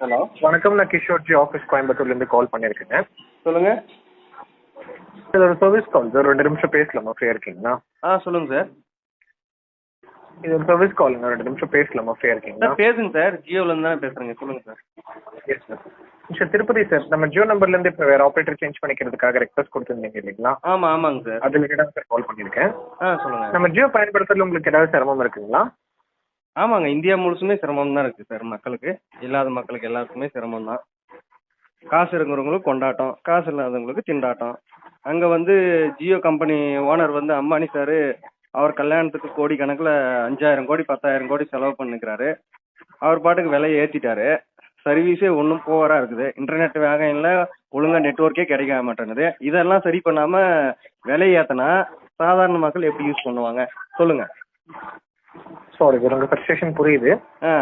Hello வணக்கம் நான் கிஷோர்ஜி office கோயம்புத்தூர்லேருந்து கால் பண்ணியிருக்கேங்க. சொல்லுங்க. இது ஒரு சர்வீஸ் கால் சார் ரெண்டு நிமிஷம் பேசலாமா? ஃப்ரீயாக இருக்கீங்களா? ஆ சொல்லுங்க சார். இது ஒரு சர்வீஸ் காலுங்க ரெண்டு நிமிஷம் பேசலாமா? ஃப்ரீயாக இருக்கீங்களா? சார் பேசுங்க சார். ஜியோலேருந்து தானே பேசுகிறேங்க சொல்லுங்க sir. Yes sir sir Tirupati sir நம்ம ஜியோ நம்பர்லேருந்து இப்போ வேறு ஆப்ரேட்டர் சேஞ்ச் பண்ணிக்கிறதுக்காக ரெக்வஸ்ட் கொடுத்துருந்தீங்க இல்லைங்களா? ஆமாம் ஆமாங்க சார். அது ரிலேட்டடாக சார் கால் பண்ணியிருக்கேன். ஆ சொல்லுங்க. நம்ம ஜியோ பயன்படுத்துறதுல உங்களுக்கு ஏதாவது சிரமம் இருக்குங்களா? ஆமாங்க இந்தியா முழுசுமே சிரமம் தான் இருக்குது சார் மக்களுக்கு. இல்லாத மக்களுக்கு எல்லாருக்குமே சிரமம் தான் காசு இருக்கிறவங்களுக்கு கொண்டாட்டம் காசு இல்லாதவங்களுக்கு திண்டாட்டம். அங்கே வந்து ஜியோ கம்பெனி ஓனர் வந்து அம்பானி சார் அவர் கல்யாணத்துக்கு கோடி கணக்கில் அஞ்சாயிரம் கோடி பத்தாயிரம் கோடி செலவு பண்ணிக்கிறாரு. அவர் பாட்டுக்கு விலையை ஏற்றிட்டாரு சர்வீஸே ஒன்றும் போவராக இருக்குது. இன்டர்நெட் வேகம் இல்லை ஒழுங்காக நெட்ஒர்க்கே கிடைக்க மாட்டேங்குது. இதெல்லாம் சரி பண்ணாமல் விலை ஏற்றினா சாதாரண மக்கள் எப்படி யூஸ் பண்ணுவாங்க? சொல்லுங்கள் சாரி சார் உங்கள் ஃப்ரஸ்ட்ரேஷன் புரியுது. ஆ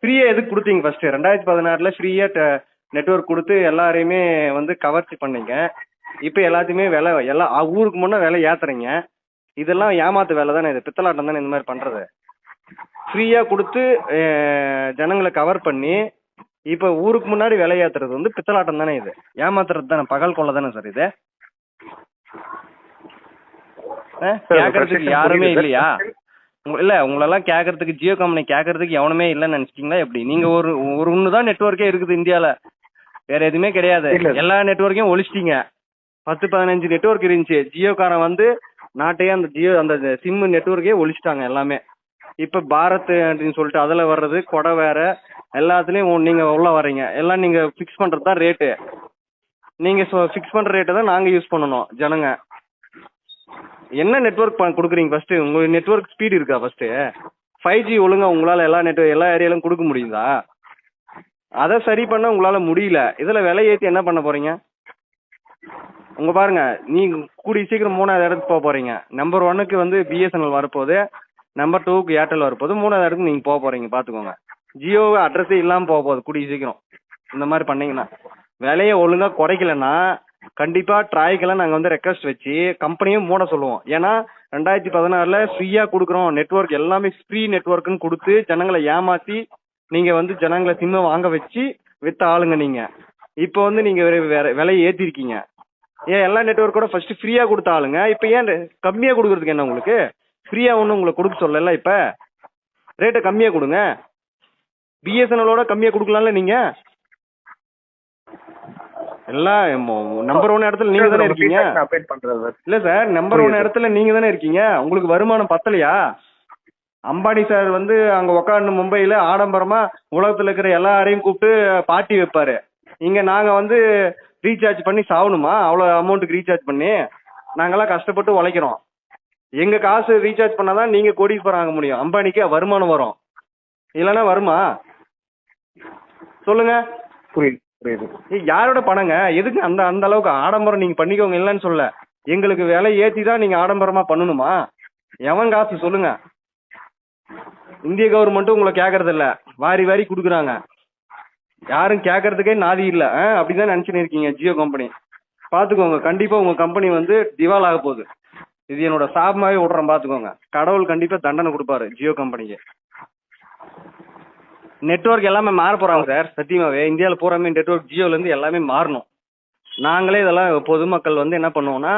ஃப்ரீயாக எதுக்கு கொடுத்தீங்க ஃபர்ஸ்ட் ரெண்டாயிரத்தி பதினாறில் ஃப்ரீயாக நெட்ஒர்க் கொடுத்து எல்லாரையுமே வந்து கவர்ச்சி பண்ணீங்க. இப்போ எல்லாத்தையுமே விலை எல்லா ஊருக்கு முன்னே விலை ஏத்துறீங்க. இதெல்லாம் ஏமாத்து வேலை தானே இது? பித்தலாட்டம் தானே இந்த மாதிரி பண்ணுறது ஃப்ரீயாக கொடுத்து ஜனங்களை கவர் பண்ணி இப்போ ஊருக்கு முன்னாடி விலை ஏத்துறது வந்து பித்தலாட்டம் தானே இது? ஏமாத்துறது தானே? பகல் கொள்ள தானே சார் இது? கேட்கறதுக்கு யாருமே. இல்லையா? இல்ல உங்களெல்லாம் கேட்கறதுக்கு ஜியோ கம்பெனி கேட்கறதுக்கு எவனுமே இல்லைன்னு நினைச்சிட்டீங்களா? எப்படி? நீங்க ஒரு ஒரு ஒன்று தான் நெட்ஒர்க்கே இருக்குது இந்தியால. வேற எதுவுமே கிடையாது. எல்லா நெட்ஒர்க்கையும் ஒழிச்சிட்டீங்க. பத்து பதினஞ்சு நெட்ஒர்க் இருந்துச்சு. ஜியோக்காரன் வந்து நாட்டையே அந்த ஜியோ அந்த சிம் நெட்ஒர்க்கே ஒழிச்சிட்டாங்க எல்லாமே. இப்ப பாரத் அப்படின்னு சொல்லிட்டு அதுல வர்றது கொடை வேற எல்லாத்துலயும் நீங்க உள்ள வர்றீங்க. எல்லாம் நீங்க ஃபிக்ஸ் பண்றது தான் ரேட்டு நீங்க ஃபிக்ஸ் பண்ற ரேட்டை தான் நாங்க யூஸ் பண்ணணும் ஜனங்க. என்ன நெட்ஒர்க் கொடுக்குறீங்க ஃபர்ஸ்ட் உங்க நெட்ஒர்க் ஸ்பீடு இருக்கா ஃபர்ஸ்ட் ஃபைவ் ஜி ஒழுங்கா உங்களால எல்லா நெட் எல்லா ஏரியாலும் கொடுக்க முடியுதா? அதை சரி பண்ண உங்களால முடியல. இதுல விலை ஏத்தி என்ன பண்ண போறீங்க? உங்க பாருங்க நீங்க கூடிய சீக்கிரம் மூணாவது இடத்துக்கு போக போறீங்க. நம்பர் ஒன்னுக்கு வந்து பிஎஸ்என்எல் வரப்போகுது. நம்பர் டூக்கு ஏர்டெல் வரப்போகுது. மூணாவது இடத்துக்கு நீங்க போக போறீங்க பாத்துக்கோங்க. ஜியோ அட்ரஸே இல்லாம போக போகுது கூடிய சீக்கிரம். இந்த மாதிரி பண்ணீங்கன்னா. விலையை ஒழுங்கா குறைக்கலன்னா கண்டிப்பா ட்ராய்க்கெல்லாம் நாங்க வந்து ரெக்வஸ்ட் வச்சு கம்பெனியும் மூட சொல்லுவோம். ஏன்னா ரெண்டாயிரத்தி பதினாறுல ஃப்ரீயா கொடுக்குறோம். நெட்வொர்க் எல்லாமே ஃப்ரீ நெட்வொர்க்னு கொடுத்து ஜனங்களை ஏமாத்தி நீங்க வந்து ஜனங்களை சிம்ம வாங்க வச்சு வித்த ஆளுங்க நீங்க. இப்போ வந்து நீங்க வேற- விலையை ஏத்திருக்கீங்க. ஏன் எல்லா நெட்வொர்க்கோட ஃபர்ஸ்ட் ஃப்ரீயா கொடுத்த ஆளுங்க? இப்போ ஏன் கம்மியா கொடுக்கறதுக்கு என்ன உங்களுக்கு? ஃப்ரீயா ஒன்றும் உங்களுக்கு கொடுக்க சொல்லல இப்ப? ரேட்டை கம்மியா கொடுங்க. பிஎஸ்என்எலோட கம்மியா கொடுக்கலாம்ல நீங்க? எல்லாம் நம்பர் ஒன் இடத்துல நீங்க தானே இருக்கீங்க? இல்ல சார் நம்பர் ஒன். இடத்துல நீங்க தானே இருக்கீங்க? உங்களுக்கு வருமானம் பத்தலையா? அம்பானி சார் வந்து அங்க உக்காந்து மும்பையில ஆடம்பரமா உலகத்துல இருக்கிற எல்லாரையும் கூப்பிட்டு பார்ட்டி வைப்பாரு. இங்க நாங்க வந்து ரீசார்ஜ் பண்ணி சாவணுமா? அவ்வளவு அமௌண்ட்டுக்கு ரீசார்ஜ் பண்ணி நாங்கெல்லாம் கஷ்டப்பட்டு உழைக்கிறோம். எங்க காசு ரீசார்ஜ் பண்ணாதான் நீங்க கோடீஸ்வரம் ஆக முடியும். அம்பானிக்கு வருமானம் வரும். இல்லைன்னா வருமா? சொல்லுங்க. புரியுது. புரியுது. யாரோட பணங்க? எதுக்கு அந்த அந்த அளவுக்கு ஆடம்பரம் நீங்க பண்ணிக்கோங்க இல்லைன்னு சொல்ல. எங்களுக்கு விலை ஏத்தி தான் நீங்க ஆடம்பரமா பண்ணணுமா? எவன் காசு சொல்லுங்க. இந்திய கவர்மெண்ட்டும் உங்களை கேக்குறது இல்ல வாரி வாரி குடுக்குறாங்க. யாரும் கேட்கறதுக்கே நாதி இல்ல. அப்படிதான் நினைச்சுன்னு இருக்கீங்க ஜியோ கம்பெனி பாத்துக்கோங்க கண்டிப்பா உங்க கம்பெனி வந்து திவால் ஆக போகுது. இது என்னோட சாபமாவே விடுறேன் பாத்துக்கோங்க. கடவுள் கண்டிப்பா தண்டனை கொடுப்பாரு ஜியோ கம்பெனிக்கு நெட்வொர்க் எல்லாமே மாற போறாங்க சார் சத்தியமாவே. இந்தியால பூராமே நெட்வொர்க் ஜியோல இருந்து எல்லாமே மாறணும். நாங்களே இதெல்லாம் பொதுமக்கள் வந்து என்ன பண்ணுவோம்னா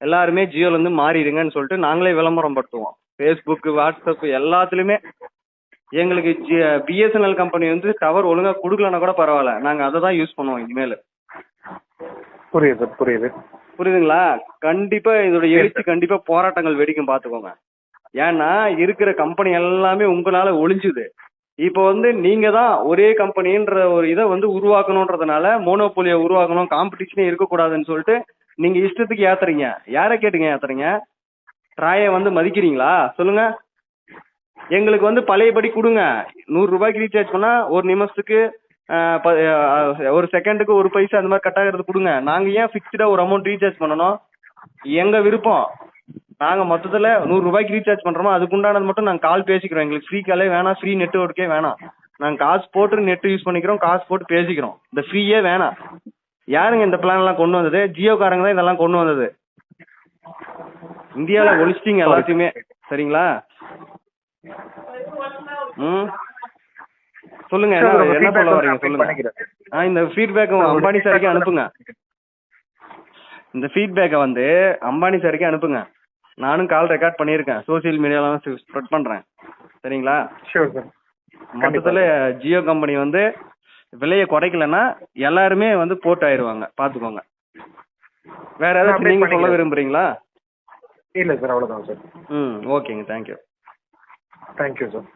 எல்லாருமே ஜியோல இருந்து மாறிடுங்கன்னு சொல்லிட்டு நாங்களே விளம்பரம் படுத்துவோம் ஃபேஸ்புக் வாட்ஸ்அப் எல்லாத்துலயுமே. எங்களுக்கு பிஎஸ்என்எல் கம்பெனி வந்து டவர் ஒழுங்கா கொடுக்கலன்னா கூட பரவாயில்ல. நாங்க அதை தான் யூஸ் பண்ணுவோம் இனிமேல். புரியுது புரியுது. புரியுதுங்களா? கண்டிப்பா இதோட எழுச்சி கண்டிப்பா போராட்டங்கள் வெடிக்கும் பாத்துக்கோங்க ஏன்னா இருக்கிற கம்பெனி எல்லாமே உங்களால ஒளிஞ்சுது. இப்போ வந்து நீங்க தான் ஒரே கம்பெனின்ற ஒரு இதை வந்து உருவாக்கணுன்றதுனால மோனோபோலியை உருவாக்கணும் காம்படிஷனே இருக்கக்கூடாதுன்னு சொல்லிட்டு நீங்க இஷ்டத்துக்கு ஏத்துறீங்க. யாரை கேட்டுங்க ஏத்துறீங்க? ட்ராயை வந்து மதிக்கிறீங்களா? சொல்லுங்க. எங்களுக்கு வந்து பழையபடி கொடுங்க. நூறு ரூபாய்க்கு ரீசார்ஜ் பண்ணா ஒரு நிமிஷத்துக்கு ப- ஒரு செகண்டுக்கு ஒரு பைசா அந்த மாதிரி கட் ஆகிறது கொடுங்க. நாங்க ஏன் ஃபிக்ஸ்டா ஒரு அமௌண்ட் ரீசார்ஜ் பண்ணணும்? எங்க விருப்பம். நாங்க மொத்தத்துல நூறு ரூபாய்க்கு ரீசார்ஜ் பண்றோமோ அதுக்குண்டானது மட்டும் நாங்க கால் பேசிக்கிறோம். எங்களுக்கு ஃப்ரீ காலே வேணாம் ஃப்ரீ நெட்ஒர்க்கே வேணாம். நாங்க காசு போட்டு நெட் யூஸ் பண்ணிக்கிறோம் காசு போட்டு பேசிக்கிறோம். இந்த ஃப்ரீயே வேணாம். யாருங்க இந்த பிளான் எல்லாம் கொண்டு வந்தது? ஜியோக்காரங்க தான் இதெல்லாம் கொண்டு வந்தது. இந்தியால ஒழிச்சிட்டீங்க எல்லாத்தையுமே. சரிங்களா? ம்? சொல்லுங்க என்ன சொல்ல வரீங்க சொல்லுங்க. ஆ இந்த ஃபீட்பேக் அம்பானி சாருக்கு அனுப்புங்க. இந்த ஃபீட்பேக்கை வந்து அம்பானி சாருக்கு அனுப்புங்க. நானும் கால் ரெக்கார்ட் பண்ணியிருக்கேன். சோஷியல் மீடியாலாம் ஸ்ப்ரெட் பண்றேன். சரிங்களா. மொத்தத்துல ஜியோ கம்பெனி வந்து விலையை குறைக்கலன்னா எல்லாருமே வந்து போட் ஆயிருவாங்க. பாத்துக்கோங்க வேற ஏதாச்சும் update நீங்க சொல்ல. விரும்புறீங்களா? இல்ல சார் அவ்வளவுதான் சார் ம் ஓகேங்க தேங்க்யூ தேங்க்யூ சார்